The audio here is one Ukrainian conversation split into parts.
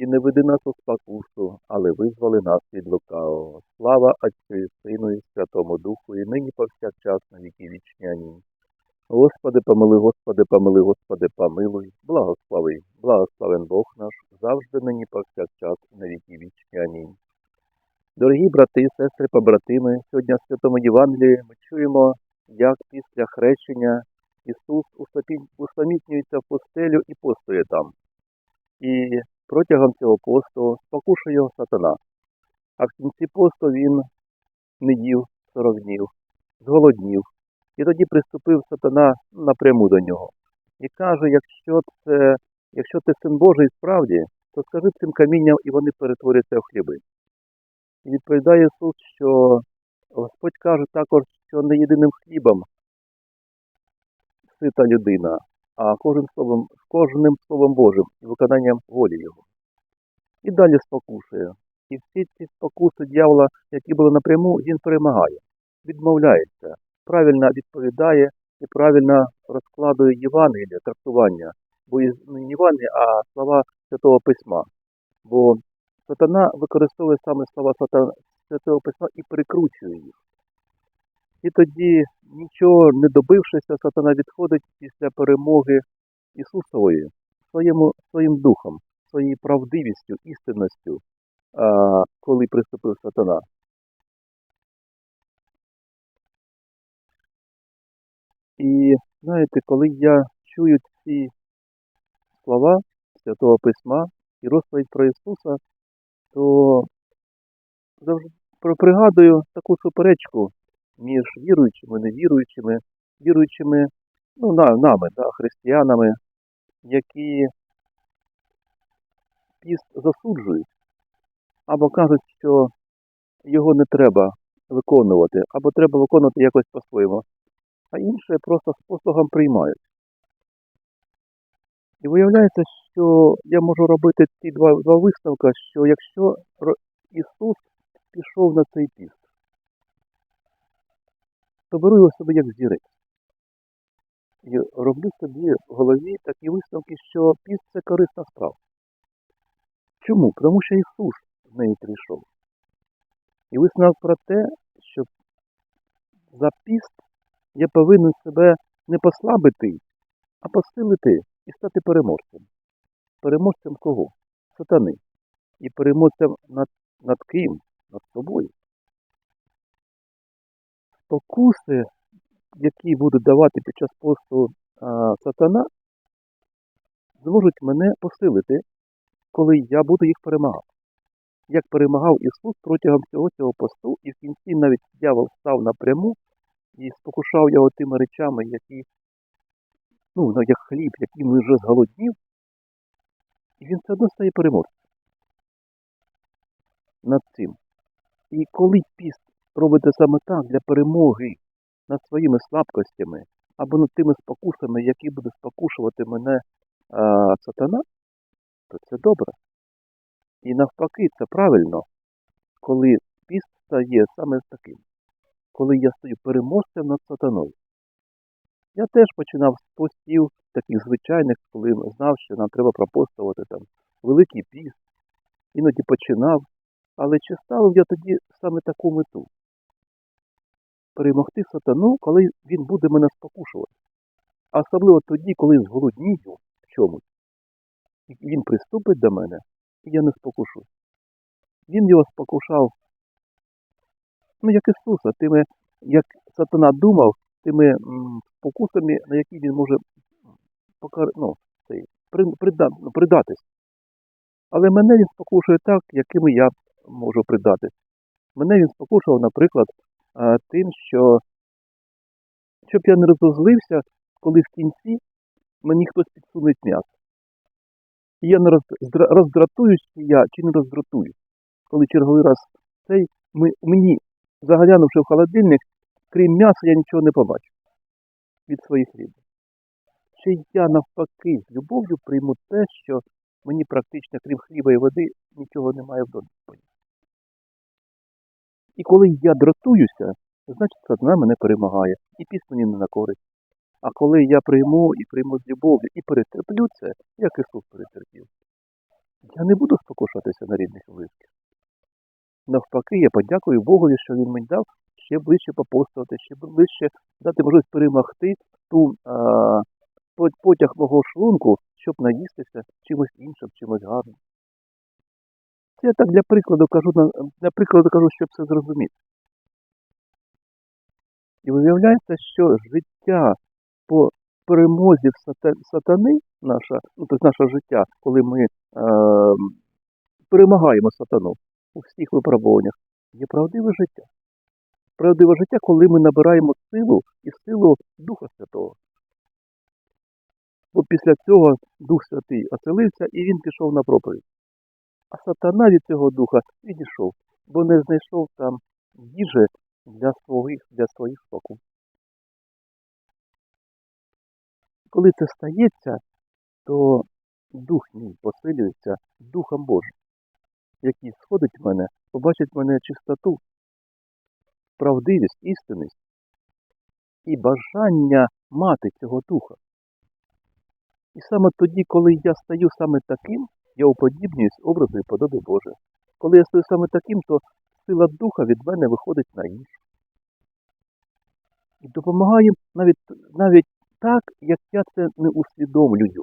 І не веди нас у спокусу, але визволи нас від лукавого. Слава Отцю і Сину і Святому Духу, і нині повсякчас на віки вічні. Амінь. Господи, помили, Господи, помили, Господи, помилуй, благослови, благословен Бог наш, завжди нині повсякчас на віки вічні. Амінь. Дорогі брати, сестри, побратими, сьогодні в Святому Євангелії ми чуємо, як після хрещення Ісус усамі- усамітнюється в пустелю і постує там. І протягом цього посту спокушує його сатана. А в кінці посту він не їв 40 днів, зголоднів. І тоді приступив сатана напряму до нього. І каже, якщо це, якщо ти син Божий справді, то скажи цим камінням, і вони перетворяться в хліби. І відповідає Ісус, що Господь каже також, що не єдиним хлібом сита людина, а кожним словом, кожним словом Божим і виконанням волі Його. І далі спокушує. І всі ці спокуси дьявола, які були напряму, він перемагає, відмовляється, правильно відповідає і правильно розкладує Євангелія, трактування, бо із- не Євангелія, а слова Святого Письма. Бо сатана використовує саме слова Святого Письма і прикручує їх. І тоді, нічого не добившися, сатана відходить після перемоги Ісусової своєму, своїм духом, своєю правдивістю, істинністю, коли приступив сатана. І знаєте, коли я чую ці слова Святого Письма і розповідь про Ісуса, то завжди пригадую таку суперечку між віруючими, невіруючими, віруючими, ну, нами, да, християнами, які піст засуджують, або кажуть, що його не треба виконувати, або треба виконувати якось по-своєму, а інші просто з послугом приймають. І виявляється, що я можу робити ці два, два висновки, що якщо Ісус пішов на цей піст, то беру його собі як зірець. І роблю собі в голові такі висновки, що піст це корисна справа. Чому? Тому що Ісус з неї прийшов. І висновок про те, що за піст я повинен себе не послабити, а посилити і стати переможцем. Переможцем кого? Сатани. І переможцем над, над ким? Над собою. Спокуси, які будуть давати під час посту а, сатана, зможуть мене посилити, коли я буду їх перемагати. Як перемагав Ісус протягом всього цього посту, і в кінці навіть дьявол став напряму і спокушав його тими речами, які, ну, ну, як хліб, яким він вже зголоднів, і він все одно стає переможцем над цим. І коли піст робите саме так для перемоги над своїми слабкостями або над тими спокусами, які буде спокушувати мене а, сатана, то це добре. І навпаки, це правильно, коли піст стає саме таким, коли я стою переможцем над сатаною. Я теж починав з постів таких звичайних, коли знав, що нам треба пропостувати там великий піст, іноді починав, але чи ставив я тоді саме таку мету? Перемогти сатану, коли він буде мене спокушувати. А особливо тоді, коли зголоднію в чомусь, він приступить до мене, і я не спокушу. Він його спокушав, ну, як Ісуса, тими, як сатана думав, тими спокусами, на які він може покар... ну, цей, при... прида... придатись. Але мене він спокушує так, якими я можу придатись. Мене він спокушував, наприклад, тим, що щоб я не розозлився, коли в кінці мені хтось підсунуть м'ясо. І я не роз- здра- роздратуюсь я чи не роздратуюсь. Коли черговий раз цей ми, мені заглянувши в холодильник, крім м'яса, я нічого не побачив від своїх рідних. Чи я навпаки з любов'ю прийму те, що мені практично, крім хліба і води, нічого немає в домі. І коли я дратуюся, значить сатана мене перемагає, і піс мені не на користь. А коли я прийму і прийму з любов'ю і перетерплю це, як Ісус перетерпів, я не буду спокушатися на рідних близьких. Навпаки, я подякую Богові, що Він мені дав ще ближче попостувати, ще ближче дати можливість перемогти ту а, потяг мого шлунку, щоб наїстися чимось іншим, чимось гарним. Це я так для прикладу кажу, для прикладу кажу, щоб це зрозуміти. І виявляється, що життя по перемозі в сатани, наша, ну, тобто наше життя, коли ми е, перемагаємо сатану у всіх випробуваннях, є правдиве життя. Правдиве життя, коли ми набираємо силу і силу Духа Святого. Бо після цього Дух Святий оселився і він пішов на проповідь. А сатана від цього духа відійшов, бо не знайшов там їжі для своїх, для своїх спокій. Коли це стається, то дух мій посилюється Духом Божим, який сходить в мене, побачить в мене чистоту, правдивість, істинність і бажання мати цього духа. І саме тоді, коли я стаю саме таким, я уподібнююсь образу і подоби Боже. Коли я стаю саме таким, то сила духа від мене виходить на іншу. І допомагає навіть, навіть так, як я це не усвідомлюю.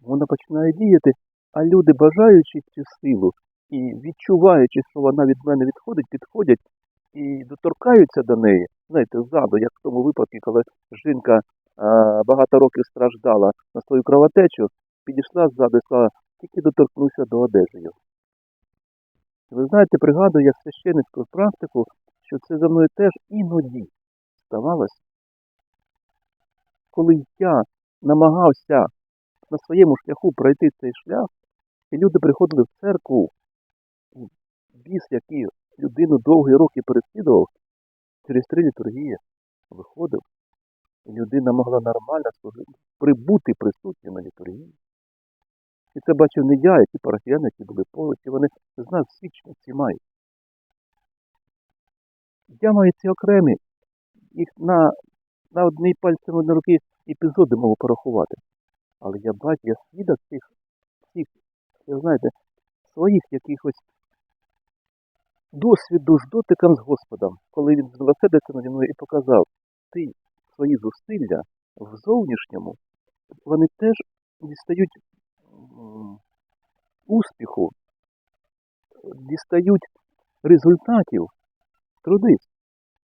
Вона починає діяти, а люди, бажаючи цю силу і відчуваючи, що вона від мене відходить, підходять і доторкаються до неї, знаєте, ззаду, як в тому випадку, коли жінка а, багато років страждала на свою кровотечу, підійшла ззаду і сказала, тільки доторкнуся до одежі. Ви знаєте, пригадую, як священницьку практику, що це за мною теж іноді ставалося, коли я намагався на своєму шляху пройти цей шлях, і люди приходили в церкву, біс, який людину довгі роки переслідував, через три літургії виходив, і людина могла нормально служити, прибути присутня на літургії. І це бачив не я, які парафіяни, які були поруч, вони з нас свідчення ці мають. Я маю ці окремі, їх на, на одній пальці на руки епізоди можу порахувати. Але я бачу, я свідок цих, цих, знаєте, своїх якихось досвіду з дотиком з Господом, коли він змилосердився наді мною і показав, ти свої зусилля в зовнішньому, вони теж дістають успіху, дістають результатів, трудись,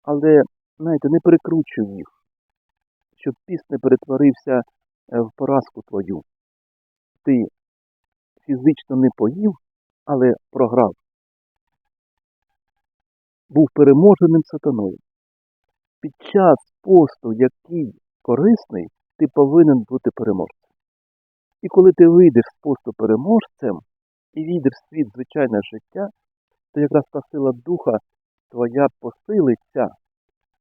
але, знаєте, не перекручуй їх, щоб піст не перетворився е, в поразку твою. Ти фізично не поїв, але програв. Був переможеним сатаною. Під час посту, який корисний, ти повинен бути переможцем. І коли ти вийдеш з посту переможцем і війдеш в світ звичайне життя, то якраз та сила духа твоя посилиться.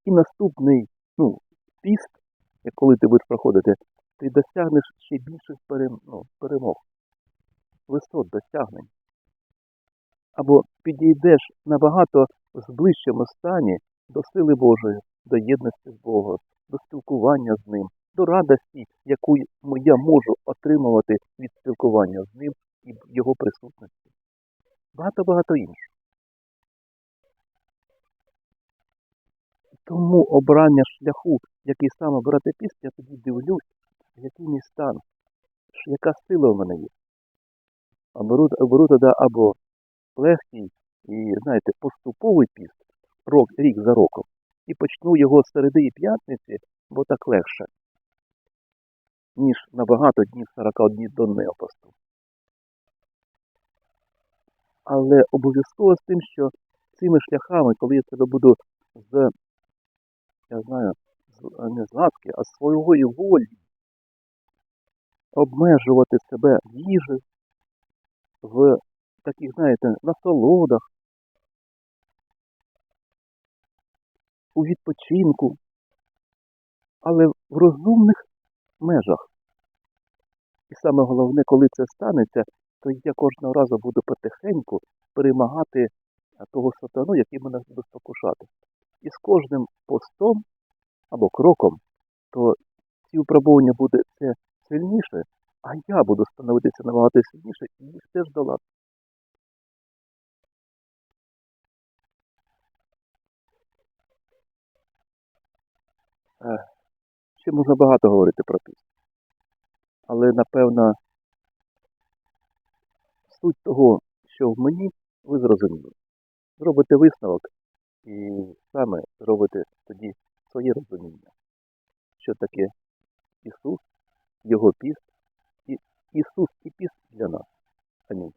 І наступний ну, піст, як коли ти будеш проходити, ти досягнеш ще більших ну, перемог, висот досягнень. Або підійдеш набагато в ближчому стані до сили Божої, до єдності з Богом, до спілкування з Ним, до радості, яку я можу отримувати від спілкування з Ним і Його присутності. Багато-багато іншого. Тому обрання шляху, який саме обрати піст, я тоді дивлюсь, який мій стан, яка сила в мене є. А беру, тоді або легкий і, знаєте, поступовий піст, рок, рік за роком, і почну його з середи і п'ятниці, бо так легше, ніж на багато днів 41 донного посту. Але обов'язково з тим, що цими шляхами, коли я себе буду з, я знаю, не з ласки, а з своєї волі обмежувати себе в їжі, в таких, знаєте, насолодах, у відпочинку, але в розумних межах. І саме головне, коли це станеться, то я кожного разу буду потихеньку перемагати того сатану, який мене буде спокушати. І з кожним постом або кроком, то ці випробування буде все сильніше, а я буду становитися набагато сильніше і їх теж долати. Е, Ще можна багато говорити про пісню. Але, напевно, суть того, що в мені, ви зрозуміли. Зробите висновок і саме зробите тоді своє розуміння, що таке Ісус, Його піст, і Ісус і піст для нас. Амінь.